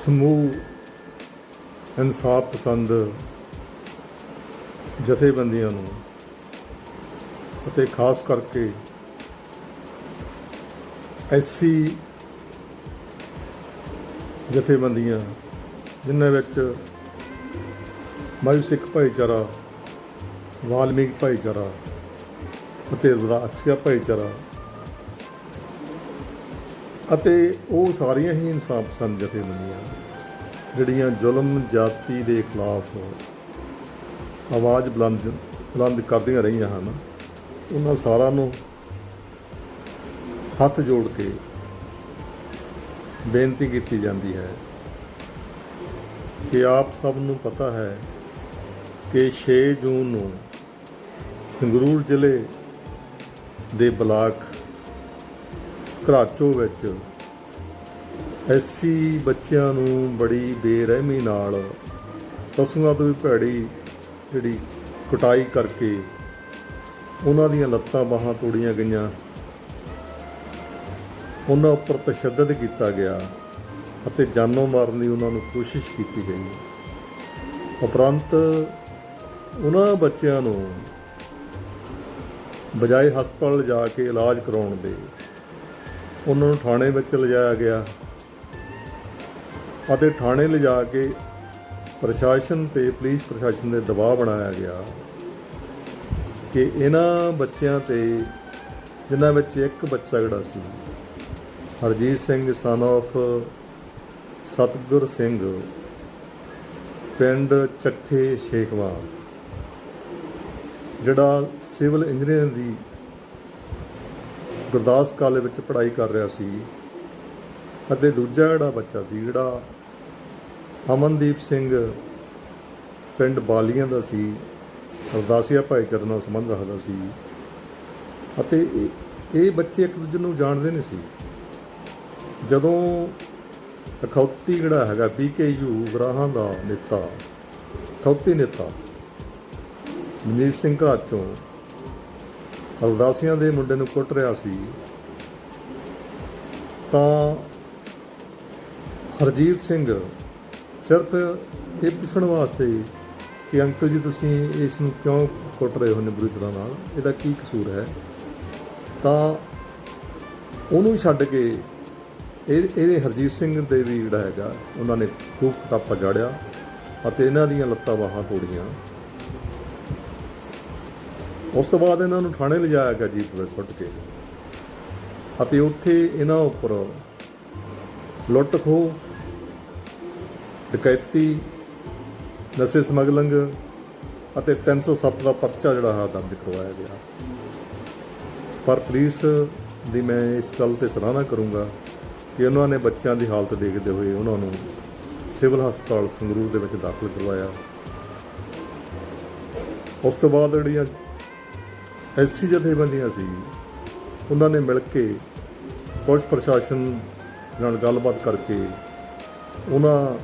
ਸਮੂਹ ਇਨਸਾਫ ਪਸੰਦ ਜਥੇਬੰਦੀਆਂ ਨੂੰ ਅਤੇ ਖਾਸ ਕਰਕੇ ਐਸੀ ਜਥੇਬੰਦੀਆਂ, ਜਿਨ੍ਹਾਂ ਵਿੱਚ ਮਾਯੂ ਸਿੱਖ ਭਾਈਚਾਰਾ, ਵਾਲਮੀਕ ਭਾਈਚਾਰਾ ਅਤੇ ਰਵਾਸੀਆ ਭਾਈਚਾਰਾ ਅਤੇ ਉਹ ਸਾਰੀਆਂ ਹੀ ਇਨਸਾਫ ਪਸੰਦ ਜਥੇਬੰਦੀਆਂ ਜਿਹੜੀਆਂ ਜ਼ੁਲਮ ਜਾਤੀ ਦੇ ਖਿਲਾਫ ਆਵਾਜ਼ ਬੁਲੰਦ ਬੁਲੰਦ ਕਰਦੀਆਂ ਰਹੀਆਂ ਹਨ, ਉਹਨਾਂ ਸਾਰਿਆਂ ਨੂੰ ਹੱਥ ਜੋੜ ਕੇ ਬੇਨਤੀ ਕੀਤੀ ਜਾਂਦੀ ਹੈ ਕਿ ਆਪ ਸਭ ਨੂੰ ਪਤਾ ਹੈ ਕਿ 6 ਜੂਨ ਨੂੰ ਸੰਗਰੂਰ ਜ਼ਿਲ੍ਹੇ ਦੇ ਬਲਾਕ ਘਰਾਚੋ ਵਿੱਚ। ਐਸੀ ਬੱਚਿਆਂ ਨੂੰ ਬੜੀ ਬੇਰਹਿਮੀ ਨਾਲ ਪਸ਼ੂਆਂ ਤੋਂ ਵੀ ਭੈੜੀ ਜਿਹੜੀ ਕਟਾਈ ਕਰਕੇ ਉਹਨਾਂ ਦੀਆਂ ਲੱਤਾਂ ਬਾਹਾਂ ਤੋੜੀਆਂ ਗਈਆਂ। ਉਹਨਾਂ ਉੱਪਰ ਤਸ਼ੱਦਦ ਕੀਤਾ ਗਿਆ ਅਤੇ ਜਾਨੋਂ ਮਾਰਨ ਦੀ ਉਹਨਾਂ ਨੂੰ ਕੋਸ਼ਿਸ਼ ਕੀਤੀ ਗਈ। ਉਪਰੰਤ ਉਹਨਾਂ ਬੱਚਿਆਂ ਨੂੰ ਬਜਾਏ ਹਸਪਤਾਲ ਜਾ ਕੇ ਇਲਾਜ ਕਰਾਉਣ ਦੇ ਉਹਨਾਂ ਨੂੰ ਥਾਣੇ ਵਿੱਚ ਲਿਜਾਇਆ ਗਿਆ ਅਤੇ ਥਾਣੇ ਲਿਜਾ ਕੇ ਪ੍ਰਸ਼ਾਸਨ ਤੇ ਪੁਲਿਸ ਪ੍ਰਸ਼ਾਸਨ ਦੇ ਦਬਾਅ ਬਣਾਇਆ ਗਿਆ ਕਿ ਇਹਨਾਂ ਬੱਚਿਆਂ ਤੇ ਜਿਨ੍ਹਾਂ ਵਿੱਚ ਇੱਕ ਬੱਚਾ ਜਿਹੜਾ ਸੀ, ਹਰਜੀਤ ਸਿੰਘ ਸਨ of ਸਤਗੁਰ ਸਿੰਘ, ਪਿੰਡ ਚੱਠੇ ਸ਼ੇਖਵਾ, ਜਿਹੜਾ ਸਿਵਲ ਇੰਜੀਨੀਅਰਿੰਗ ਦੀ ਗੁਰਦਾਸ ਕਾਲਜ ਵਿੱਚ ਪੜ੍ਹਾਈ ਕਰ ਰਿਹਾ ਸੀ ਅਤੇ ਦੂਜਾ ਜਿਹੜਾ ਬੱਚਾ ਸੀ, ਜਿਹੜਾ ਅਮਨਦੀਪ ਸਿੰਘ ਪਿੰਡ ਬਾਲੀਆਂ ਦਾ ਸੀ, ਅਰਦਾਸੀਆ ਭਾਈਚਾਰੇ ਨਾਲ ਸੰਬੰਧ ਰੱਖਦਾ ਸੀ ਅਤੇ ਇਹ- ਇਹ ਬੱਚੇ ਇੱਕ ਦੂਜੇ ਨੂੰ ਜਾਣਦੇ ਨਹੀਂ ਸੀ। ਜਦੋਂ ਅਖੌਤੀ ਜਿਹੜਾ ਹੈਗਾ ਪੀਕੇਯੂ ਗਰਾਹਾਂ ਦਾ ਨੇਤਾ, ਅਖੌਤੀ ਨੇਤਾ ਮਨੀਤ ਸਿੰਘ ਘਰਾਚੋਂ ਅਰਦਾਸੀਆਂ ਦੇ ਮੁੰਡੇ ਨੂੰ ਕੁੱਟ ਰਿਹਾ ਸੀ, ਤਾਂ ਹਰਜੀਤ ਸਿੰਘ ਸਿਰਫ ਇਹ ਪੁੱਛਣ ਵਾਸਤੇ ਕਿ ਅੰਕਲ ਜੀ ਤੁਸੀਂ ਇਸ ਨੂੰ ਕਿਉਂ ਕੁੱਟ ਰਹੇ ਹੋ ਨੇ ਬੁਰੀ ਤਰ੍ਹਾਂ ਨਾਲ ਇਹਦਾ ਕੀ ਕਸੂਰ ਹੈ? ਤਾਂ ਉਹਨੂੰ ਛੱਡ ਕੇ ਇਹ ਇਹਦੇ ਹਰਜੀਤ ਸਿੰਘ ਦੇ ਵੀ ਜਿਹੜਾ ਹੈਗਾ, ਉਹਨਾਂ ਨੇ ਖੂਬ ਟਾਪਾ ਜਾੜਿਆ ਅਤੇ ਇਹਨਾਂ ਦੀਆਂ ਲੱਤਾਂ ਬਾਹਾਂ ਤੋੜੀਆਂ। ਉਸ ਤੋਂ ਬਾਅਦ ਇਹਨਾਂ ਨੂੰ ਥਾਣੇ ਲਿਜਾਇਆ ਗਿਆ ਜੀਪ ਵਿੱਚ ਸੁੱਟ ਕੇ। ਅਤੇ ਉੱਥੇ ਇਹਨਾਂ ਉੱਪਰ ਲੁੱਟ ਖੋਹ, ਡਕੈਤੀ, ਨਸ਼ੇ ਸਮਗਲਿੰਗ ਅਤੇ 307 ਦਾ ਪਰਚਾ ਜਿਹੜਾ ਹੈ ਦਰਜ ਕਰਵਾਇਆ ਗਿਆ। ਪਰ ਪੁਲਿਸ ਦੀ ਮੈਂ ਇਸ ਗੱਲ ਤੇ ਸਰਾਹਨਾ ਕਰੂੰਗਾ ਕਿ ਉਹਨਾਂ ਨੇ ਬੱਚਿਆਂ ਦੀ ਹਾਲਤ ਦੇਖਦੇ ਹੋਏ ਉਹਨਾਂ ਨੂੰ ਸਿਵਲ ਹਸਪਤਾਲ ਸੰਗਰੂਰ ਦੇ ਵਿੱਚ ਦਾਖਲ ਕਰਵਾਇਆ। ਉਸ ਤੋਂ ਬਾਅਦ ਜਿਹੜੀਆਂ ਐਸੀ ਜਥੇਬੰਦੀਆਂ ਸੀ। ਉਹਨਾਂ ਨੇ ਮਿਲ ਕੇ ਪੁਲਿਸ ਪ੍ਰਸ਼ਾਸਨ ਨਾਲ ਗੱਲਬਾਤ ਕਰਕੇ ਉਹਨਾਂ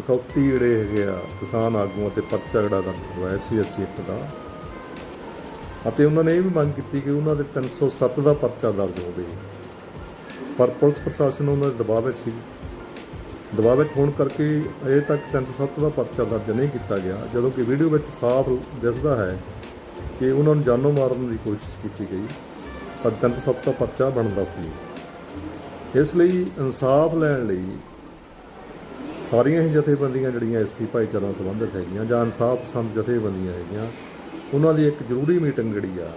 ਅਕੌਤੀ ਜਿਹੜੇ ਹੈਗੇ ਆ ਕਿਸਾਨ ਆਗੂਆਂ ਤੇ ਪਰਚਾ ਜਿਹੜਾ ਦਰਜ ਕਰਵਾਇਆ ਸੀ ਐਸਸੀ ਐਕਟ ਦਾ। ਅਤੇ ਉਹਨਾਂ ਨੇ ਇਹ ਵੀ ਮੰਗ ਕੀਤੀ ਕਿ ਉਹਨਾਂ ਦੇ 307 ਦਾ ਪਰਚਾ ਦਰਜ ਹੋਵੇ। ਪਰ ਪੁਲਿਸ ਪ੍ਰਸ਼ਾਸਨ ਉਹਨਾਂ ਦੇ ਦਬਾਅ ਵਿੱਚ ਸੀ। ਦਬਾਅ ਵਿੱਚ ਹੋਣ ਕਰਕੇ ਅਜੇ ਤੱਕ 307 ਦਾ ਪਰਚਾ ਦਰਜ ਨਹੀਂ ਕੀਤਾ ਗਿਆ। ਜਦੋਂ ਕਿ ਵੀਡੀਓ ਵਿੱਚ ਸਾਫ਼ ਦਿਸਦਾ ਹੈ ਕਿ ਉਹਨਾਂ ਨੂੰ ਜਾਨੋਂ ਮਾਰਨ ਦੀ ਕੋਸ਼ਿਸ਼ ਕੀਤੀ ਗਈ। ਪਰ 307 ਦਾ ਪਰਚਾ ਬਣਦਾ ਸੀ। ਇਸ ਲਈ ਇਨਸਾਫ ਲੈਣ ਲਈ ਸਾਰੀਆਂ ਹੀ ਜਥੇਬੰਦੀਆਂ ਜਿਹੜੀਆਂ ਐਸਸੀ ਭਾਈਚਾਰਾ ਨਾਲ ਸੰਬੰਧਿਤ ਹੈਗੀਆਂ ਜਾਂ ਇਨਸਾਫ ਪਸੰਦ ਜਥੇਬੰਦੀਆਂ ਹੈਗੀਆਂ, ਉਹਨਾਂ ਦੀ ਇੱਕ ਜ਼ਰੂਰੀ ਮੀਟਿੰਗ ਜਿਹੜੀ ਆ,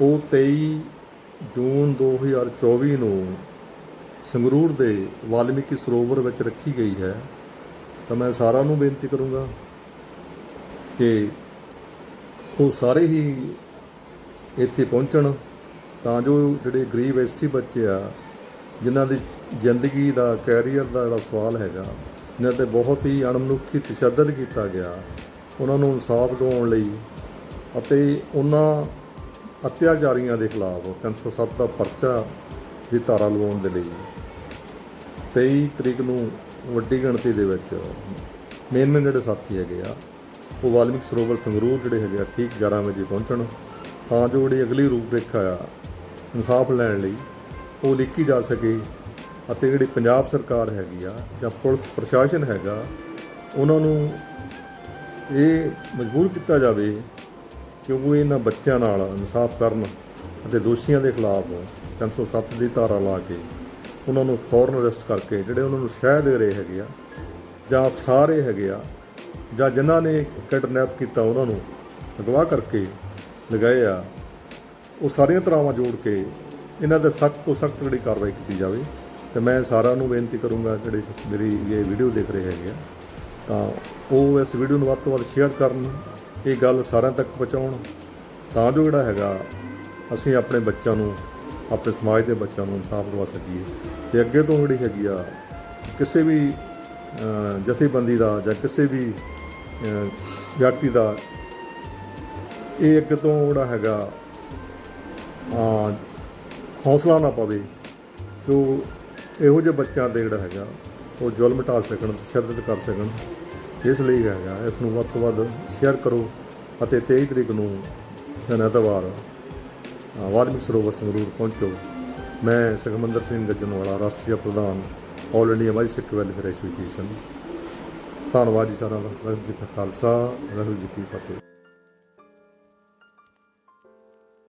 ਉਹ 23 ਜੂਨ 2024 ਨੂੰ ਸੰਗਰੂਰ ਦੇ ਵਾਲਮੀਕੀ ਸਰੋਵਰ ਵਿੱਚ ਰੱਖੀ ਗਈ ਹੈ। ਤਾਂ ਮੈਂ ਸਾਰਿਆਂ ਨੂੰ ਬੇਨਤੀ ਕਰੂੰਗਾ ਕਿ ਉਹ ਸਾਰੇ ਹੀ ਇੱਥੇ ਪਹੁੰਚਣ ਤਾਂ ਜੋ ਜਿਹੜੇ ਗਰੀਬ ਐਸੀ ਬੱਚੇ ਆ, ਜਿਨ੍ਹਾਂ ਦੀ ਜ਼ਿੰਦਗੀ ਦਾ, ਕੈਰੀਅਰ ਦਾ ਜਿਹੜਾ ਸਵਾਲ ਹੈਗਾ ਇਹਨਾਂ ਤੇ ਬਹੁਤ ਹੀ ਅਣਮਨੁੱਖੀ ਤਸ਼ੱਦਦ ਕੀਤਾ ਗਿਆ, ਉਹਨਾਂ ਨੂੰ ਇਨਸਾਫ ਦਿਵਾਉਣ ਲਈ ਅਤੇ ਉਹਨਾਂ ਅਤਿਆਚਾਰੀਆਂ ਦੇ ਖਿਲਾਫ 307 ਦਾ ਪਰਚਾ ਦੀ ਧਾਰਾ ਲਵਾਉਣ ਦੇ ਲਈ 23 ਤਰੀਕ ਨੂੰ ਵੱਡੀ ਗਿਣਤੀ ਦੇ ਵਿੱਚ ਮੇਨ ਮੇਨ ਜਿਹੜੇ ਸਾਥੀ ਹੈਗੇ ਆ ਉਹ ਵਾਲਮੀਕ ਸਰੋਵਰ ਸੰਗਰੂਰ ਜਿਹੜੇ ਹੈਗੇ ਆ, ਠੀਕ 11 ਵਜੇ ਪਹੁੰਚਣ। ਤਾਂ ਜੋ ਜਿਹੜੀ ਅਗਲੀ ਰੂਪਰੇਖਾ ਆ, ਇਨਸਾਫ ਲੈਣ ਲਈ ਉਹ ਲਿਖੀ ਜਾ ਸਕੇ ਅਤੇ ਜਿਹੜੀ ਪੰਜਾਬ ਸਰਕਾਰ ਹੈਗੀ ਆ ਜਾਂ ਪੁਲਿਸ ਪ੍ਰਸ਼ਾਸਨ ਹੈਗਾ, ਉਹਨਾਂ ਨੂੰ ਇਹ ਮਜਬੂਰ ਕੀਤਾ ਜਾਵੇ ਕਿ ਉਹ ਇਹਨਾਂ ਬੱਚਿਆਂ ਨਾਲ ਇਨਸਾਫ ਕਰਨ ਅਤੇ ਦੋਸ਼ੀਆਂ ਦੇ ਖਿਲਾਫ 307 ਦੀ ਧਾਰਾ ਲਾ ਕੇ ਉਹਨਾਂ ਨੂੰ ਫੌਰਨ ਅਰੈਸਟ ਕਰਕੇ ਜਿਹੜੇ ਉਹਨਾਂ ਨੂੰ ਸ਼ਹਿ ਦੇ ਰਹੇ ਹੈਗੇ ਆ ਜਾਂ ਉਕਸਾ ਰਹੇ ਹੈਗੇ ਆ ਜਾਂ ਜਿਨ੍ਹਾਂ ਨੇ ਕਿਡਨੈਪ ਕੀਤਾ ਉਹਨਾਂ ਨੂੰ ਅਗਵਾ ਕਰਕੇ ਲਗਾਏ ਆ, ਉਹ ਸਾਰੀਆਂ ਤਰਾਵਾਂ ਜੋੜ ਕੇ ਇਹਨਾਂ ਦੇ ਸਖਤ ਤੋਂ ਸਖਤ ਜਿਹੜੀ ਕਾਰਵਾਈ ਕੀਤੀ ਜਾਵੇ। ਤੇ ਮੈਂ ਸਾਰਿਆਂ ਨੂੰ ਬੇਨਤੀ ਕਰੂੰਗਾ, ਜਿਹੜੇ ਮੇਰੀ ਇਹ ਵੀਡੀਓ ਦੇਖ ਰਹੇ ਹੈਗੇ ਆ, ਤਾਂ ਉਹ ਇਸ ਵੀਡੀਓ ਨੂੰ ਵੱਧ ਤੋਂ ਵੱਧ ਸ਼ੇਅਰ ਕਰਨ, ਇਹ ਗੱਲ ਸਾਰਿਆਂ ਤੱਕ ਪਹੁੰਚਾਉਣ। ਤਾਂ ਜੋ ਜਿਹੜਾ ਹੈਗਾ, ਅਸੀਂ ਆਪਣੇ ਬੱਚਿਆਂ ਨੂੰ, ਆਪਣੇ ਸਮਾਜ ਦੇ ਬੱਚਿਆਂ ਨੂੰ ਇਨਸਾਫ ਦਵਾ ਸਕੀਏ। ਤੇ ਅੱਗੇ ਤੋਂ ਜਿਹੜੀ ਹੈਗੀ ਆ, ਕਿਸੇ ਵੀ ਜਥੇਬੰਦੀ ਦਾ ਜਾਂ ਕਿਸੇ ਵੀ ਵਿਅਕਤੀ ਦਾ ਇਹ ਇੱਕ ਤੋਂ ਜਿਹੜਾ ਹੈਗਾ ਆ ਹੌਸਲਾ ਨਾ ਪਵੇ ਕਿ ਉਹ ਇਹੋ ਜਿਹੇ ਬੱਚਿਆਂ ਤੇ ਜਿਹੜਾ ਹੈਗਾ ਉਹ ਜ਼ੁਲਮ ਢਾ ਸਕਣ ਤਸ਼ੱਦਦ ਕਰ ਸਕਣ। ਇਸ ਲਈ ਹੈਗਾ ਇਸ ਨੂੰ ਵੱਧ ਤੋਂ ਵੱਧ ਸ਼ੇਅਰ ਕਰੋ ਅਤੇ 23 ਤਰੀਕ ਨੂੰ ਦਿਨ ਐਤਵਾਰ ਅ, ਵਾਲਮੀਕ ਸਰੋਵਰ ਸੰਗਰੂਰ ਪਹੁੰਚੋ। ਮੈਂ ਸੁਖਮੰਦਰ ਸਿੰਘ ਗੱਜਣ ਵਾਲਾ ਰਾਸ਼ਟਰੀ ਪ੍ਰਧਾਨ। All India my Sikh welfare association. ਧੰਨਵਾਦ ਜੀ ਸਾਰਿਆਂ ਦਾ। ਵਾਹਿਗੁਰੂ ਜੀ ਕਾ ਖਾਲਸਾ, ਵਾਹਿਗੁਰੂ ਜੀ ਕੀ ਫਤਿਹ।